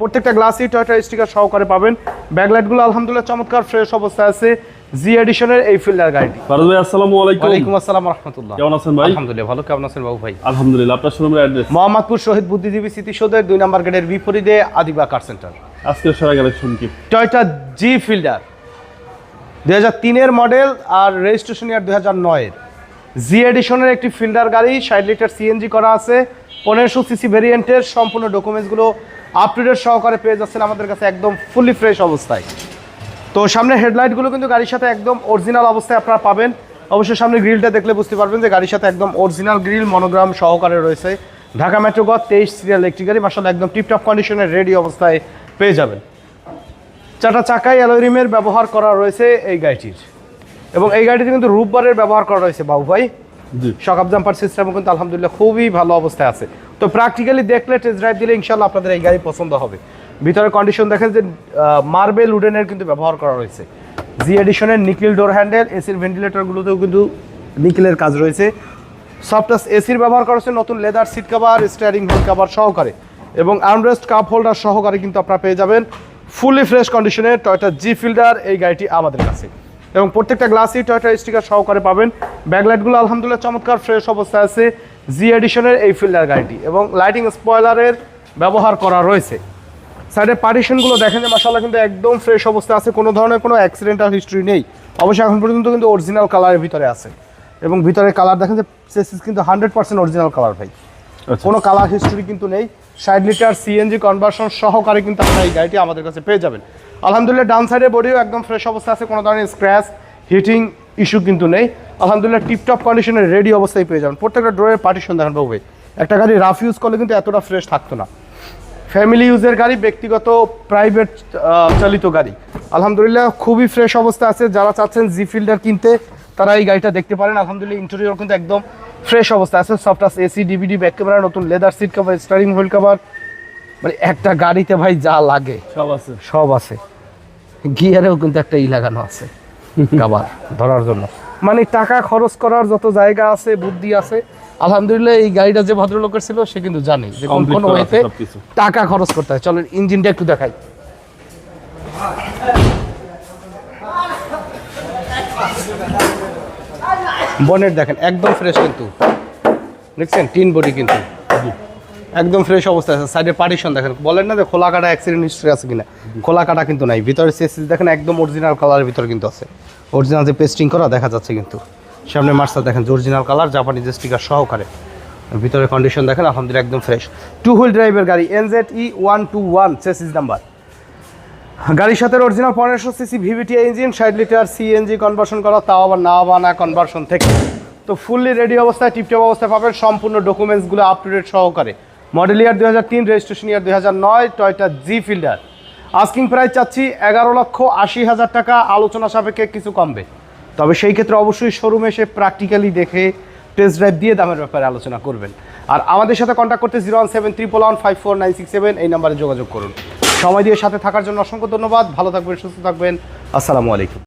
প্রত্যেকটা গ্লাসই Toyota sticker সহকারে পাবেন। ব্যাকলাইটগুলো আলহামদুলিল্লাহ চমৎকার ফ্রেশ অবস্থায় আছে। জি এডিশনের এই ফিল্ডার গাড়িটি। ফারুজ ভাই আসসালামু আলাইকুম। ওয়ালাইকুম আসসালাম রহমতুল্লাহ। কেমন আছেন ভাই? আলহামদুলিল্লাহ ভালো। কেমন আছেন বাবু ভাই? আলহামদুলিল্লাহ আপনার শোরুমের অ্যাড্রেস মোহাম্মদপুর শহীদ বুদ্ধিজীবী স্মৃতিসৌধের দুই নম্বর গেটের বিপরীতে আদিবা কার সেন্টার আজকের সেরা কালেকশন কি টয়টা জি ফিল্ডার দুই হাজার তিনের মডেল আর রেজিস্ট্রেশন ইয়ার দুই হাজার নয়ের। জি এডিশনের একটি ফিল্ডার গাড়ি ষাট লিটার সিএনজি করা আছে। পনেরোশো সিসি ভেরিয়েন্টের সম্পূর্ণ ডকুমেন্টসগুলো আপ টু ডেট সহকারে পেয়ে যাচ্ছেন আমাদের কাছে একদম ফুলি ফ্রেশ অবস্থায়। তো সামনে হেডলাইটগুলো কিন্তু গাড়ির সাথে একদম অরিজিনাল অবস্থায় আপনারা পাবেন। অবশ্যই সামনে গ্রিলটা দেখলে বুঝতে পারবেন যে গাড়ির সাথে একদম অরিজিনাল গ্রিল মনোগ্রাম সহকারে রয়েছে। ঢাকা মেট্রো গ তেইশ সিরিয়াল একটি গাড়ি মাসাল একদম টিপটপ কন্ডিশনের রেডি অবস্থায় পেয়ে যাবেন। চারটা চাকায় অ্যালোরিমের ব্যবহার করা রয়েছে এই গাড়িটির। এবং এই গাড়িতে কিন্তু রূপবারের ব্যবহার করা রয়েছে বাবু ভাই। জি। শকাপ জাম্পার সিস্টেম কিন্তু আলহামদুলিল্লাহ খুবই ভালো অবস্থায় আছে। তো প্র্যাকটিক্যালি দেখলে টেস্ট ড্রাইভ দিলে ইনশাল্লাহ আপনাদের এই গাড়ি পছন্দ হবে। ভিতরে কন্ডিশন দেখেন যে মার্বেল উডেনের কিন্তু ব্যবহার করা রয়েছে। জি এডিশনের নিকেল ডোর হ্যান্ডেল এসির ভেন্টিলেটরগুলোতেও কিন্তু নিকেলের কাজ রয়েছে। সফটাস এসির ব্যবহার করা হচ্ছে, নতুন leather seat cover steering wheel cover সহকারে। এবং আর্মরেস্ট কাপ হোল্ডার সহকারে কিন্তু আপনারা পেয়ে যাবেন। ফুলি ফ্রেশ কন্ডিশনের টয়টা জি ফিল্ডার এই গাড়িটি আমাদের কাছে। এবং প্রত্যেকটা গ্লাসই টয়টা স্টিকার সহকারে পাবেন। ব্যাকলাইটগুলো আলহামদুলিল্লাহ চমৎকার ফ্রেশ অবস্থায় আছে। জি এডিশনের এই ফিল্ডার গাড়িটি এবং লাইটিং স্পয়লারের ব্যবহার করা রয়েছে। সাইডের পার্টিশনগুলো দেখেন যে মাসাল্লাহ কিন্তু একদম ফ্রেশ অবস্থা আছে কোনো ধরনের কোনো অ্যাক্সিডেন্টাল হিস্ট্রি নেই। অবশ্যই এখন পর্যন্ত কিন্তু অরিজিনাল কালারের ভিতরে আছে। এবং ভিতরে কালার দেখেন যে চেসিস কিন্তু হান্ড্রেড পার্সেন্ট অরিজিনাল কালার ভাই। আচ্ছা। কোনো কালার হিস্ট্রি কিন্তু নেই। ষাট লিটার সিএনজি কনভার্সন সহকারে কিন্তু আপনারা এই গাড়িটি আমাদের কাছে পেয়ে যাবেন। আলহামদুলিল্লাহ ডান সাইডের বডিও একদম ফ্রেশ অবস্থা আছে কোনো ধরনের স্ক্র্যাচ হিটিং ইস্যু কিন্তু নেই। আলহামদুলিল্লাহ টিপটপ কন্ডিশনের রেডি অবস্থায় পেয়ে যাবেন। প্রত্যেকটা ড্রয়ের পার্টিশন দেখেন বাবু একটা গাড়ি রাফ ইউজ করলে কিন্তু এতটা ফ্রেশ থাকতো না। ফ্যামিলি ইউজের গাড়ি ব্যক্তিগত প্রাইভেট চালিত গাড়ি। আলহামদুলিল্লাহ খুবই ফ্রেশ অবস্থা আছে। যারা চাচ্ছেন জি ফিল্ডার কিনতে তারা এই গাড়িটা দেখতে পারেন। আলহামদুলিল্লাহ ইন্টেরিয়র কিন্তু একদম ফ্রেশ অবস্থা আছে। সফটাস এসি ডিভিডি ব্যাক ক্যামেরা নতুন leather seat cover steering wheel cover মানে একটা গাড়িতে ভাই যা লাগে সব আছে। সব আছে। গিয়ারেও কিন্তু একটা ই লাগানো আছে। কাবার ধরার জন্য। মানে টাকা খরচ করার যত জায়গা আছে বুদ্ধি আছে। আলহামদুলিল্লাহ এই গাড়িটা যে ভদ্রলোকের ছিল সে কিন্তু জানে যে কোন কোন ওয়েতে টাকা খরচ করতে হয়। চলেন ইঞ্জিনটা একটু দেখাই। বনেট দেখেন একদম ফ্রেশ কিন্তু। দেখছেন টিন বডি কিন্তু। একদম ফ্রেশ অবস্থা আছে। সাইডে পার্টিশন দেখেন। বলেন না যে খোলা কাটা অ্যাক্সিডেন্ট হিস্ট্রি আছে কিনা। খোলা কাটা কিন্তু নাই। ভিতরে সেসিস দেখেন একদম অরিজিনাল কালারের ভিতরে কিন্তু আছে। অরিজিনাল যে পেস্টিং করা দেখা যাচ্ছে কিন্তু। সামনে মার্সা দেখেন অরিজিনাল কালার জাপানিজ স্টিকার সহকারে। ভিতরে কন্ডিশন দেখেন, আলহামদুলিল্লাহ একদম ফ্রেশ টু হুইল ড্রাইভের গাড়ি NZ E one two one chassis number গাড়ির সাথে অরিজিনাল পনেরোশো সিসি ভিভিটি ইঞ্জিন ষাট লিটার সিএনজি কনভার্সন করা, তাও আবার না বানা কনভার্সন থেকে। তো ফুললি রেডি অবস্থায় টিপটপ অবস্থায় পাবেন। সম্পূর্ণ ডকুমেন্টসগুলো আপ টু ডেট সহকারে। মডেল ইয়ার দুই হাজার তিন রেজিস্ট্রেশন ইয়ার দুই Toyota G Fielder asking price চাচ্ছি এগারো লক্ষ আশি হাজার টাকা, আলোচনা সাপেক্ষে কিছু কমবে। তবে সেই ক্ষেত্রে অবশ্যই শোরুমে এসে প্র্যাকটিক্যালি দেখে টেস্ট ড্রাইভ দিয়ে দামের ব্যাপারে আলোচনা করবেন। আর আমাদের সাথে কন্ট্যাক্ট করতে zero one seven one five four nine six seven এই নাম্বারে যোগাযোগ করুন। সময় দিয়ে সাথে থাকার জন্য অসংখ্য ধন্যবাদ। ভালো থাকবেন, সুস্থ থাকবেন। আসসালামু আলাইকুম।